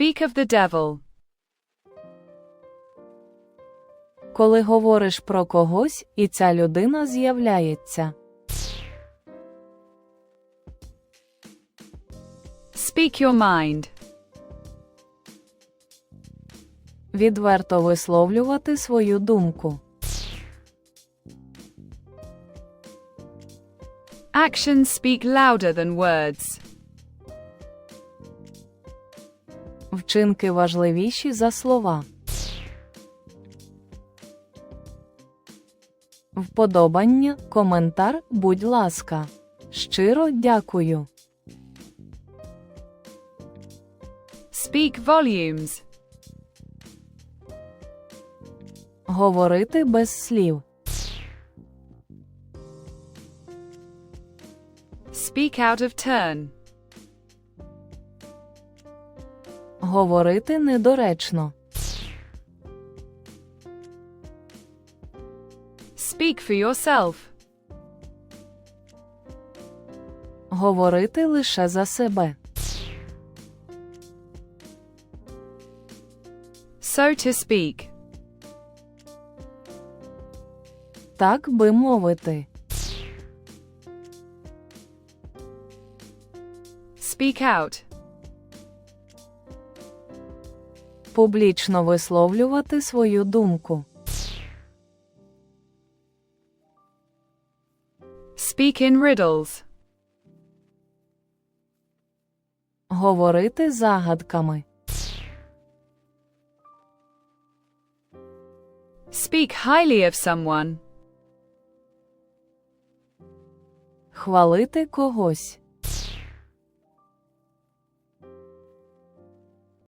Speak of the devil. Коли говориш про когось, і ця людина з'являється. Speak your mind. Відверто висловлювати свою думку. Actions speak louder than words. Вчинки важливіші за слова. Вподобання, коментар, будь ласка. Щиро дякую. Speak volumes. Говорити без слів. Speak out of turn. Говорити недоречно. Speak for yourself. Говорити лише за себе. So to speak. Так би мовити. Speak out. Публічно висловлювати свою думку. Speak in riddles. Говорити загадками. Speak highly of someone. Хвалити когось.